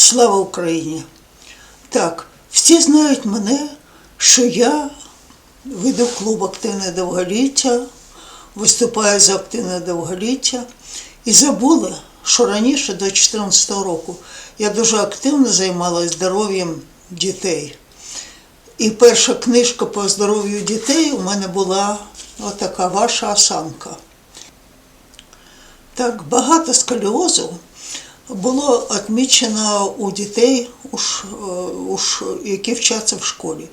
Слава Україні! Так, всі знають мене, що я веду клуб активне довголіття, виступаю за активне довголіття і забула, що раніше, до 2014 року, я дуже активно займалася здоров'ям дітей. І перша книжка по здоров'ю дітей у мене була отака ваша осанка. Так, багато сколіозу було відмічено у дітей, у ш- е, у ш- які вчаться в школі.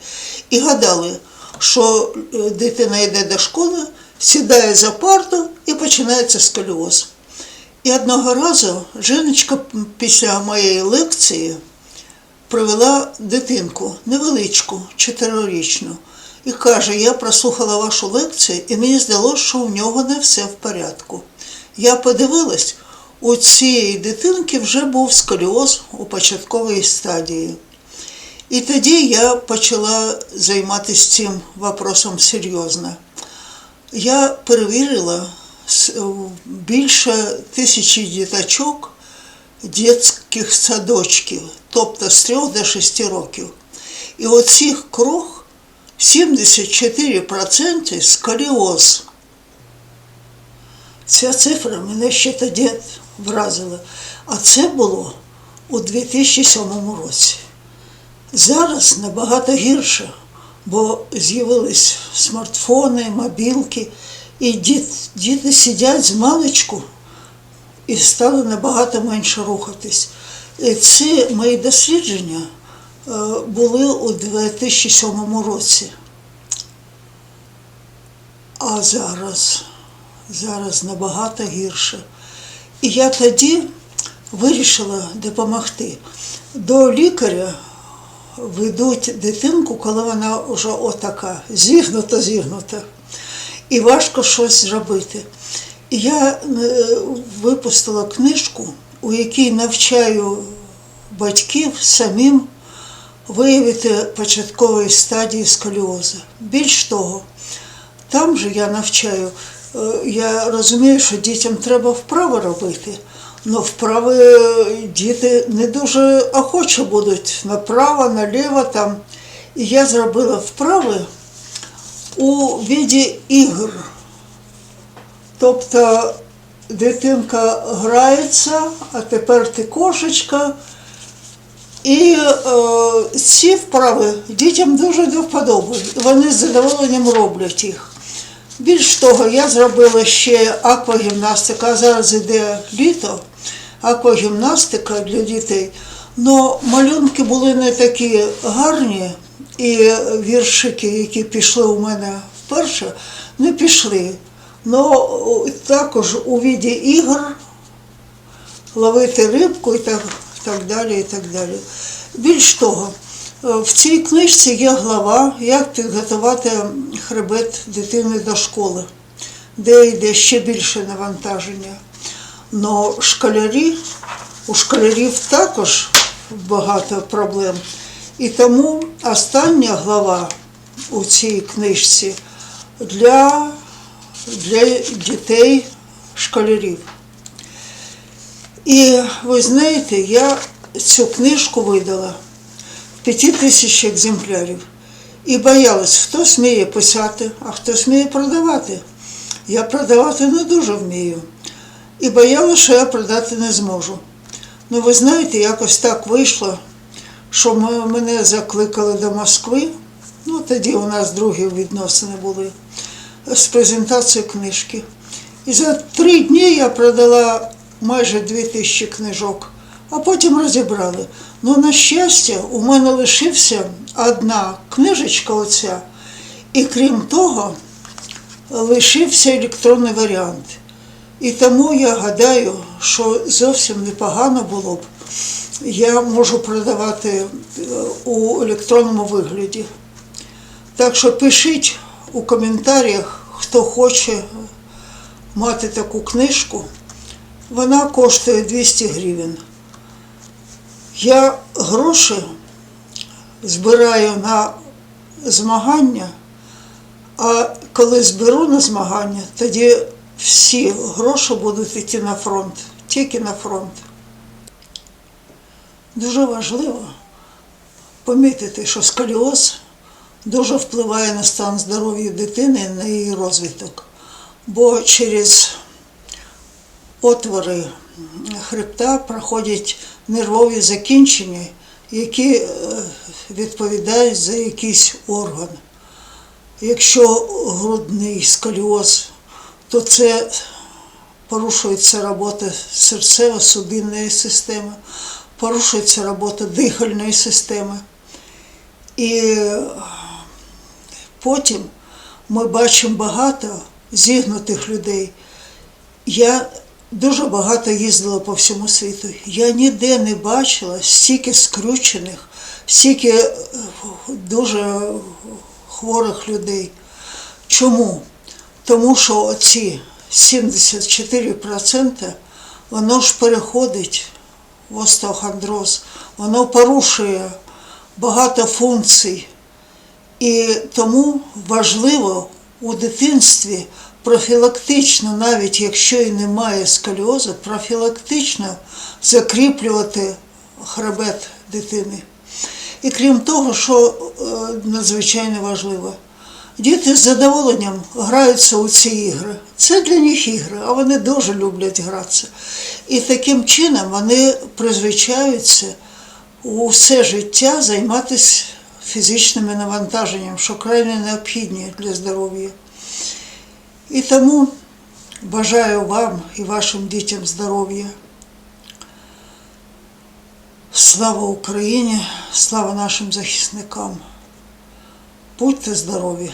І гадали, що е, дитина йде до школи, сідає за парту і починається сколіоз. І одного разу жіночка після моєї лекції привела дитинку невеличку, чотирирічну, і каже: Я прослухала вашу лекцію, і мені здалося, що у нього не все в порядку. Я подивилась, у цієї дитинки вже був сколіоз у початковій стадії. І тоді я почала займатися цим вопросом серйозно. Я перевірила більше тисячі діточок дитячих садочків, тобто з 3 до 6 років. І оцих крох 74% сколіоз. Ця цифра мене ще тоді вразила. А це було у 2007 році. Зараз набагато гірше, бо з'явились смартфони, мобілки, і діт, діти сидять з маличку і стали набагато менше рухатись. І ці мої дослідження е, були у 2007 році. А зараз, зараз набагато гірше. І я тоді вирішила допомогти. До лікаря ведуть дитинку, коли вона вже отака, зігнута, зігнута. І важко щось зробити. І я е, випустила книжку, у якій навчаю батьків самим виявити початкової стадії сколіозу. Більш того, там же я навчаю, я розумію, що дітям треба вправи робити, але вправи е, діти не дуже охоче будуть направо, наліво там. І я зробила вправи у віді ігор. Тобто дитинка грається, а тепер ти кошечка. І е, ці вправи дітям дуже до вподоби. Вони з задоволенням роблять їх. Більш того, я зробила ще аквагімнастику, а зараз іде літо, аквагімнастика для дітей. Но малюнки були не такі гарні, і віршики, які пішли у мене вперше, не пішли. Но також у віді ігор ловити рибку і так, так далі. і так далі. Більш того, в цій книжці є глава, як підготувати хребет дитини до школи, де йде ще більше навантаження. Но школярі, у школярів також багато проблем. І тому остання глава у цій книжці для, для дітей школярів. І ви знаєте, я цю книжку видала п'яти тисяч екземплярів. І боялась, хто сміє писати, а хто сміє продавати. Я продавати не дуже вмію. І боялася, що я продати не зможу. Ну, ви знаєте, якось так вийшло, що мене закликали до Москви. Ну, тоді у нас другі відносини були з презентацією книжки. І за три дні я продала майже дві тисячі книжок, а потім розібрали. Ну, на щастя, у мене лишився одна книжечка оця, і крім того, лишився електронний варіант. І тому я гадаю, що зовсім непогано було б. Я можу продавати е, у електронному вигляді. Так що пишіть у коментарях, хто хоче мати таку книжку. Вона коштує 200 гривень. Я гроші збираю на змагання, а коли зберу на змагання, тоді всі гроші будуть йти на фронт, тільки на фронт. дуже важливо помітити, що сколіоз дуже впливає на стан здоров'я дитини, і на її розвиток. Бо через отвори хребта проходять нервові закінчення, які е, відповідають за якийсь орган. Якщо грудний сколіоз, то це порушується робота серцево-судинної системи, порушується робота дихальної системи. І потім ми бачимо багато зігнутих людей. Я дуже багато їздила по всьому світу. Я ніде не бачила стільки скручених, стільки е, дуже хворих людей. Чому? Тому що оці 74% воно ж переходить в остеохондроз, воно порушує багато функцій. І тому важливо у дитинстві профілактично, навіть якщо і немає сколіозу, профілактично закріплювати хребет дитини. І крім того, що е, надзвичайно важливо, діти з задоволенням граються у ці ігри. Це для них ігри, а вони дуже люблять гратися. І таким чином вони призвичаються у все життя займатися фізичними навантаженням, що крайне необхідні для здоров'я. І тому бажаю вам і вашим дітям здоров'я. Слава Україні, слава нашим захисникам. Будьте здорові!